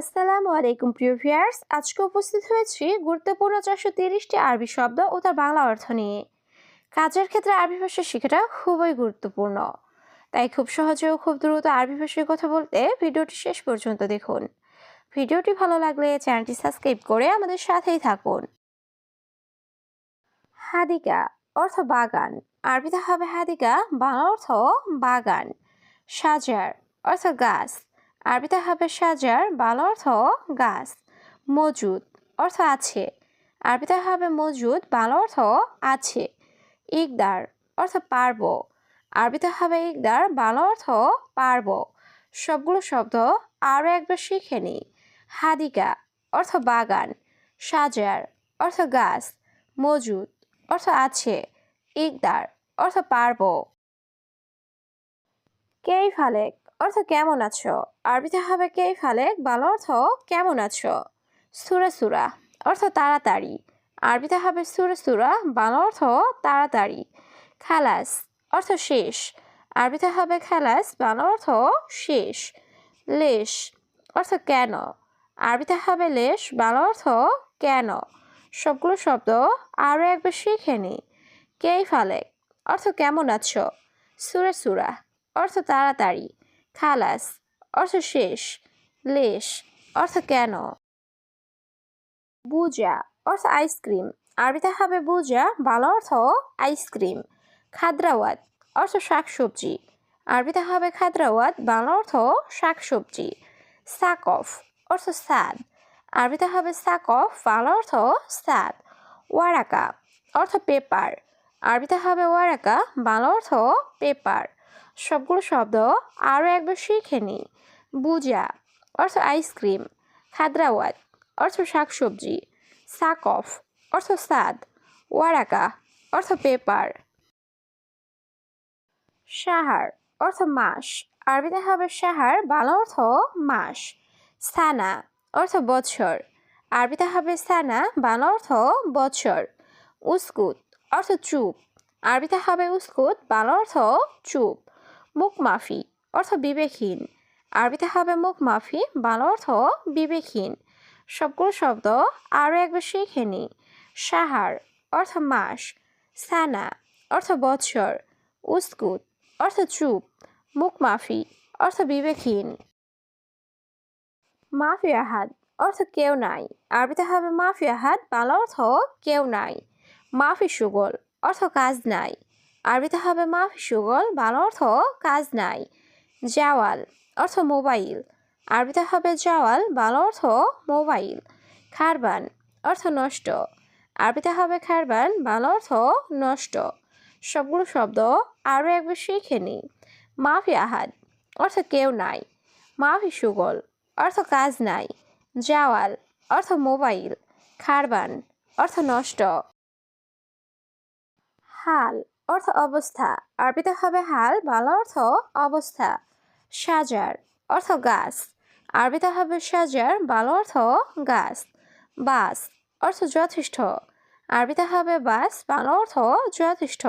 আসসালামু আলাইকুম, প্রিয় ভিউয়ার্স। আজকে উপস্থিত হয়েছি গুরুত্বপূর্ণ চারশো তিরিশটি আরবি শব্দ ও তার বাংলা অর্থ নিয়ে। কাজের ক্ষেত্রে আরবি ভাষা শেখাটা খুবই গুরুত্বপূর্ণ। তাই খুব সহজে ও খুব দ্রুত আরবি ভাষায় কথা বলতে ভিডিওটি শেষ পর্যন্ত দেখুন। ভিডিওটি ভালো লাগলে চ্যানেলটি সাবস্ক্রাইব করে আমাদের সাথেই থাকুন। হাদিকা অর্থ বাগান। আরবিতে হবে হাদিকা, বাংলা অর্থ বাগান। সাজার অর্থ গাছ। আরবিতে হবে সাজার, বাল অর্থ গাছ, মজুদ অর্থ আছে। আরবিতে হবে মজুদ, বাল অর্থ আছে। ইকদার অর্থ পারব। আরবিতে হবে ইকদার, বাল অর্থ পারব। সবগুলো শব্দ আরও একবার শিখে নিই। হাদিকা অর্থ বাগান, সাজার অর্থ গাছ, মজুদ অর্থ আছে। ইকদার অর্থ পারব। কেই ফালেক অর্থ কেমন আছো? আরবিতে হবে কেই ফালেক বাংলা অর্থ? কেমন আছো? সুরা সুরা, অর্থ তাড়াতাড়ি। আরবিতে হবে সুরা সুরা বাংলা অর্থ তাড়াতাড়ি। খালাস, অর্থ শেষ। আরবিতে হবে খালাস বাংলা অর্থ শেষ। লেশ, অর্থ কেন? আরবিতে হবে লেশ বাংলা অর্থ কেন? সবগুলো শব্দ আরও একবার শিখে নি। কেই ফালেক অর্থ কেমন আছো? সুরা সুরা, অর্থ তাড়াতাড়ি। খালাস, অর্থ শেষ, লেশ, অর্থ কেন? বুজা, অর্থ আইসক্রিম। আরবিতে হবে বুজা বাংলা অর্থ আইসক্রিম। খাদ্রাওয়াত, অর্থ শাকসবজি। আরবিতে হবে খাদ্রাওয়াত বাংলা অর্থ শাকসবজি। সাকফ, অর্থ সাদ আরবিতে হবে সাকফ বাংলা অর্থ সাদ ওয়ারাকা, অর্থ পেপার। আরবিতে হবে ওয়ারাকা বাংলা অর্থ পেপার। সবগুলো শব্দ আরও একবার শিখে নিই। বুজা, অর্থ আইসক্রিম। খাদ্রাওয়াত, অর্থ শাকসবজি। সাকফ, অর্থ সাদ ওয়ারাকা, অর্থ পেপার। সাহার, অর্থ মাস। আরবিতে হবে সাহার, বাংলা অর্থ মাস। সানা, অর্থ বছর। আরবিতে হবে সানা, বাংলা অর্থ বছর। উস্কুত, অর্থ চুপ। আরবিতে হবে উস্কুত, বাংলা অর্থ চুপ। মুখ মাফি, অর্থ বিবেকহীন। আরবিতে হবে মুখ মাফি, বাংলা অর্থ বিবেকহীন। সবগুলো শব্দ আরও একবার শিখে নি। সাহার, অর্থ মাস। সানা, অর্থ বৎসর। উস্কুত, অর্থ চুপ। মুখ মাফি, অর্থ বিবেকহীন। মাফিয়া হাত অর্থ কেউ নাই। আরবিতে হবে মাফিয়া হাত বাংলা অর্থ কেউ নাই। মাফি সুগল, অর্থ কাজ নাই। আরবিতে হবে মাফি, সুগল, বাংলা অর্থ কাজ নাই। জাওয়াল, অর্থ মোবাইল। আরবিতে হবে জাওয়াল, বাংলা অর্থ মোবাইল। খারবান, অর্থ নষ্ট। আরবিতে হবে খারবান, বাংলা অর্থ নষ্ট। সবগুলো শব্দ আরও একবার শিখে নিই। মাফি আহাদ, অর্থ কেউ নাই। মাফি সুগল, অর্থ কাজ নাই। জাওয়াল, অর্থ মোবাইল। খারবান, অর্থ নষ্ট। হাল অর্থ অবস্থা। আরবিতে হবে হাল, বাংলা অর্থ অবস্থা। সাজার অর্থ গাছ। আরবিতে হবে সাজার, বাংলা অর্থ গাছ। বাস অর্থ যথেষ্ট। আরবিতে হবে বাস, বাংলা অর্থ যথেষ্ট।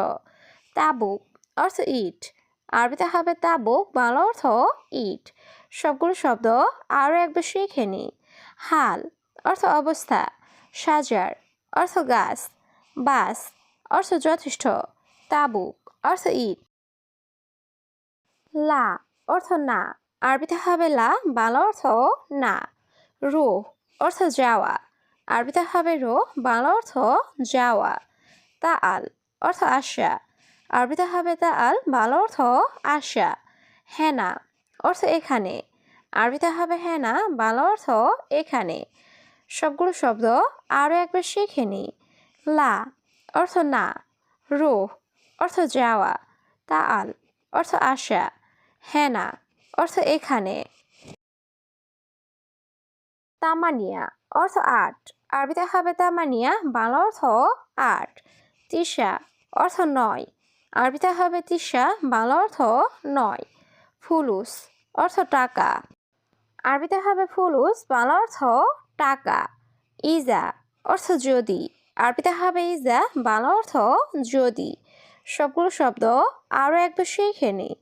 তাবুক অর্থ ইট। আরবিতে হবে তাবুক, বাংলা অর্থ ইট। সবগুলো শব্দ আরও একবার শিখে নি। হাল অর্থ অবস্থা। সাজার অর্থ গাছ। বাস অর্থ যথেষ্ট। তাবুক, অর্থ ইট। লা, অর্থ না। আরবিতে হবে লা, বাংলা অর্থ না। রো অর্থ যাওয়া। আরবিতে হবে রো বাংলা অর্থ যাওয়া। তা আল অর্থ আশা আরবিতে হবে তা আল বাংলা অর্থ আশা হেনা, অর্থ এখানে। আরবিতে হবে হেনা, বাংলা অর্থ এখানে। সবগুলো শব্দ আরও একবার শিখে নি। লা, অর্থ না। রো অর্থ যাওয়া তা আল অর্থ আশা হেনা, অর্থ এখানে। তামানিয়া, অর্থ আট। আরবিতে হবে তামানিয়া, বাংলা অর্থ আট। তিসা অর্থ নয়। আরবিতে হবে তিসা বাংলা অর্থ নয়। ফুলুস, অর্থ টাকা। আরবিতে হবে ফুলুস, বাংলা অর্থ টাকা। ইজা, অর্থ যদি। আরবিতে হবে ইজা, বাংলা অর্থ যদি। সবগুলো শব্দ আরও একবার শিখে নিই।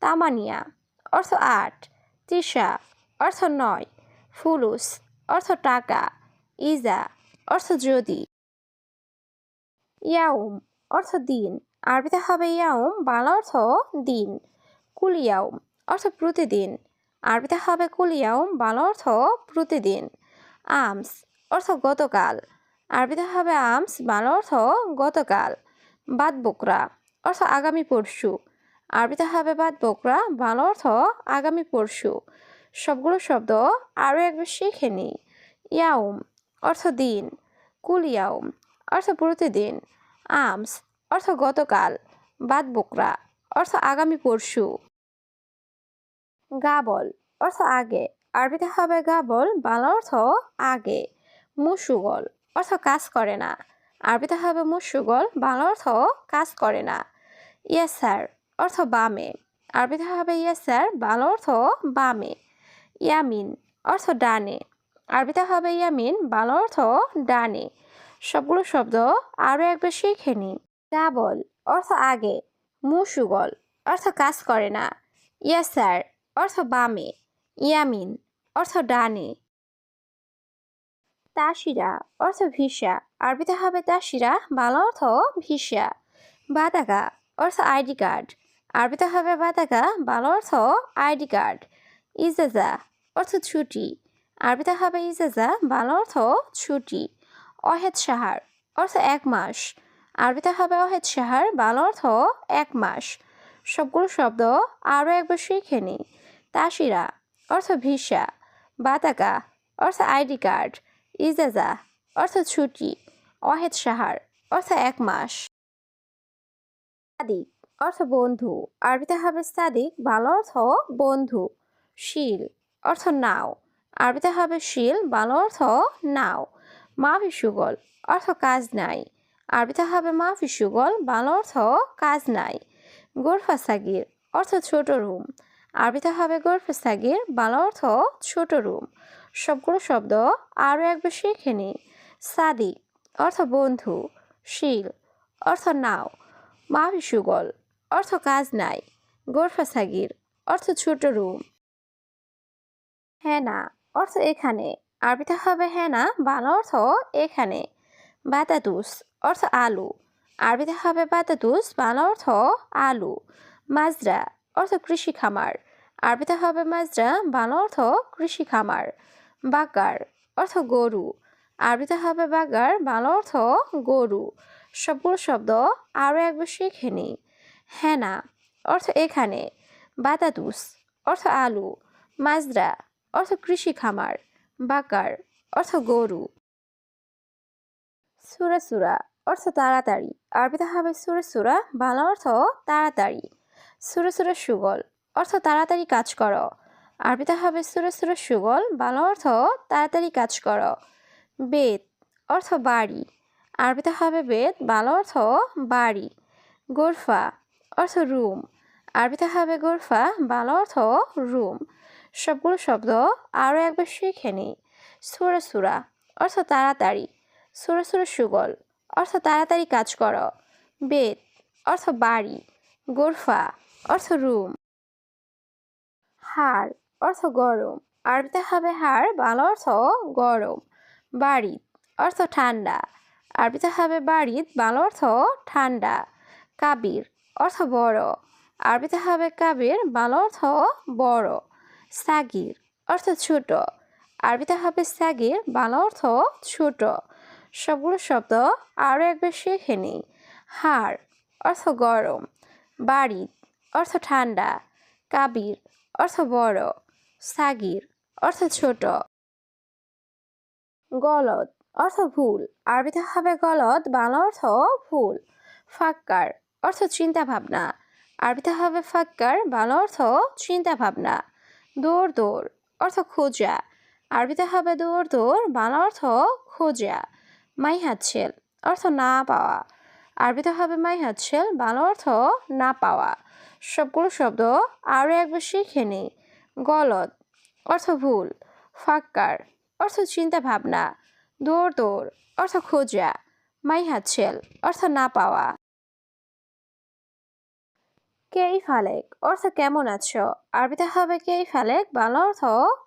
তামানিয়া, অর্থ আট। তৃষা, অর্থ নয়। ফুলুস, অর্থ টাকা। ইজা, অর্থ যদি। ইয়াউম, অর্থ দিন। আরবিতে হবে ইয়াউম, বাংলা অর্থ দিন। কুলিয়াউম, অর্থ প্রতিদিন। আরবিতে হবে কুলিয়াউম, বাংলা অর্থ প্রতিদিন। আমস, অর্থ গতকাল। আরবিতে হবে আমস, বাংলা অর্থ গতকাল। বাদ বকরা। অর্থ আগামী পরশু। আরবিতে হবে বাদ বকরা। বাংলা অর্থ আগামী পরশু। সবগুলো শব্দ আরও একবার শিখে নিই ইয়াউম, অর্থ দিন। কুলিয়াউম অর্থ প্রতিদিন। আমস, অর্থ গতকাল। বাদ বকরা, অর্থ আগামী পরশু। গাবল, অর্থ আগে। আরবিতে হবে গাবল, বাংলা অর্থ আগে। মুসুগল, অর্থ কাজ করে না। আরবিতে হবে মুসুগল, বাংলা অর্থ কাজ করে না। ইয়াসার অর্থ বামে। আরবিতে হবে ইয়াসার বাংলা অর্থ বামে। ইয়ামিন, অর্থ ডানে। আরবিতে হবে ইয়ামিন, বাংলা অর্থ ডানে। সবগুলো শব্দ আরও একবার শিখে নিই। ডাবল, অর্থ আগে। মুসুগল, অর্থ কাজ করে না। ইয়াসার অর্থ বামে। ইয়ামিন, অর্থ ডানে। তাসিরা, অর্থ ভিসা। আরবিতে হবে তাসিরা বাংলা অর্থ ভিসা। বাতাকা অর্থ আইডি কার্ড। আরবিতে হবে বাতাকা বাংলা অর্থ আইডি কার্ড। ইজাজা অর্থ ছুটি। আরবিতে হবে ইজাজা, বাংলা অর্থ ছুটি। অহেদ সাহার অর্থ এক মাস। আরবিতে হবে অহেদ সাহার, বাংলা অর্থ এক মাস। সবগুলো শব্দ আরও একবার শিখে নিই তাসিরা অর্থ ভিসা। বাতাকা অর্থ আইডি কার্ড। ইজাজা অর্থ ছুটি। অহেদ সাহার, অর্থ এক মাস। সাদিক, অর্থ বন্ধু। আরবিতে হবে সাদিক ভালো অর্থ বন্ধু। শিল, অর্থ নাও। আরবিতে হবে শিল ভালো অর্থ নাও। মাফি সুগল অর্থ কাজ নাই। আরবিতে হবে মাফি সুগল ভালো অর্থ কাজ নাই। গোরফা সাগির, অর্থ ছোট রুম। আরবিতে হবে গোরফা সাগির ভালো অর্থ ছোট রুম। সবগুলো শব্দ আরও একবার শিখে নিই সাদিক অর্থ বন্ধু, শিল, অর্থ নাও মাফি সুগল, অর্থ কাজ নাই, গোরফা সাগির, অর্থ ছোট রুম। হ্যাঁ না অর্থ এখানে, আরবিতে হবে হ্যাঁ না বাংলা অর্থ এখানে। বাতাতুস, অর্থ আলু, আরবিতে হবে বাতাতুস, বাংলা অর্থ আলু। মাজরা, অর্থ কৃষি খামার, আরবিতে হবে মাজরা, বাংলা অর্থ কৃষি খামার। বাগার, অর্থ গরু আরবিতে হবে বাগার বাংলা অর্থ গরু। সবগুলো শব্দ আরও একবার শিখে নিই। হ্যানা অর্থ এখানে। বাতাতুস অর্থ আলু। মাজরা, অর্থ কৃষি খামার। বাকার, অর্থ গরু। সুরা সুরা, অর্থ তাড়াতাড়ি। আরবিতে হবে সুরা সুরা, বাংলা অর্থ তাড়াতাড়ি। সুরা সুরা সুগল, অর্থ তাড়াতাড়ি কাজ করো। আরবিতে হবে সুরা সুরা সুগল, বাংলা অর্থ তাড়াতাড়ি কাজ করো। বেদ, অর্থ বাড়ি। আরবিতে হবে বেদ, বাংলা অর্থ বাড়ি। গোরফা, অর্থ রুম। আরবিতে হবে গোরফা, বাংলা অর্থ রুম। সবগুলো শব্দ আরও একবার শিখে নিই। সুরা সুরা, অর্থ তাড়াতাড়ি। সুরা সুরা সুগল, অর্থ তাড়াতাড়ি কাজ করো। বেদ, অর্থ বাড়ি। গোরফা, অর্থ রুম। হাড়, অর্থ গরম। আরবিতে হবে হাড়, বাংলা অর্থ গরম। বাড়িত, অর্থ ঠান্ডা আরবিতে হবে বাড়িত, বাংলা অর্থ ঠান্ডা কাবির, অর্থ বড়। আরবিতে হবে কাবির, বাংলা অর্থ বড়। সাগির, অর্থ ছোট। আরবিতে হবে সাগির, বাংলা অর্থ ছোট। সবগুলো শব্দ আরও একবার শিখে নিই। হাড়, অর্থ গরম। বাড়ি অর্থ ঠান্ডা কাবির, অর্থ বড়। সাগির, অর্থ ছোট। গলদ অর্থ ভুল। আরবিতে হবে গলদ, বাংলা অর্থ ভুল। ফাক্কার অর্থ চিন্তা ভাবনা আরবিতে হবে ফাক্কার, বাংলা অর্থ চিন্তা ভাবনা দৌড় দৌড় অর্থ খোঁজা। আরবিতে হবে দৌড় দৌড় বাংলা অর্থ খোঁজা। মাই হাতছেল অর্থ না পাওয়া। আরবিতে হবে মাই হাতছেল বাংলা অর্থ না পাওয়া। সবগুলো শব্দ আরও একবার শিখে নিই। গলদ অর্থ ভুল। ফাক্কার অর্থ চিন্তা ভাবনা, দৌড় দৌড়, অর্থ খোঁজা মাই হাতছেল অর্থ না পাওয়া। কেই ফালেক? অর্থ কেমন আছো? আরবিতে হবে কেই ফালেক? বাংলা অর্থ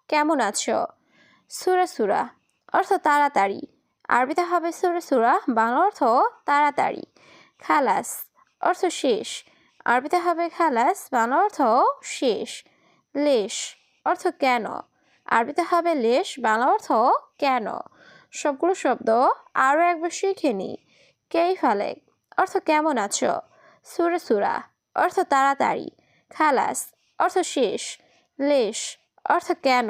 কেমন আছো? সুরা সুরা, অর্থ তাড়াতাড়ি। আরবিতে হবে সুরা সুরা, বাংলা অর্থ তাড়াতাড়ি। খালাস, অর্থ শেষ। আরবিতে হবে খালাস, বাংলা অর্থ শেষ। লেশ, অর্থ কেন? আরবিতে হবে লেশ, বাংলা অর্থ কেন? সবগুলো শব্দ আরও একবার শিখে নি। কেই ফালেক অর্থ কেমন আছো? সুরে সুরা, অর্থ তাড়াতাড়ি। খালাস, অর্থ শেষ। লেশ, অর্থ কেন?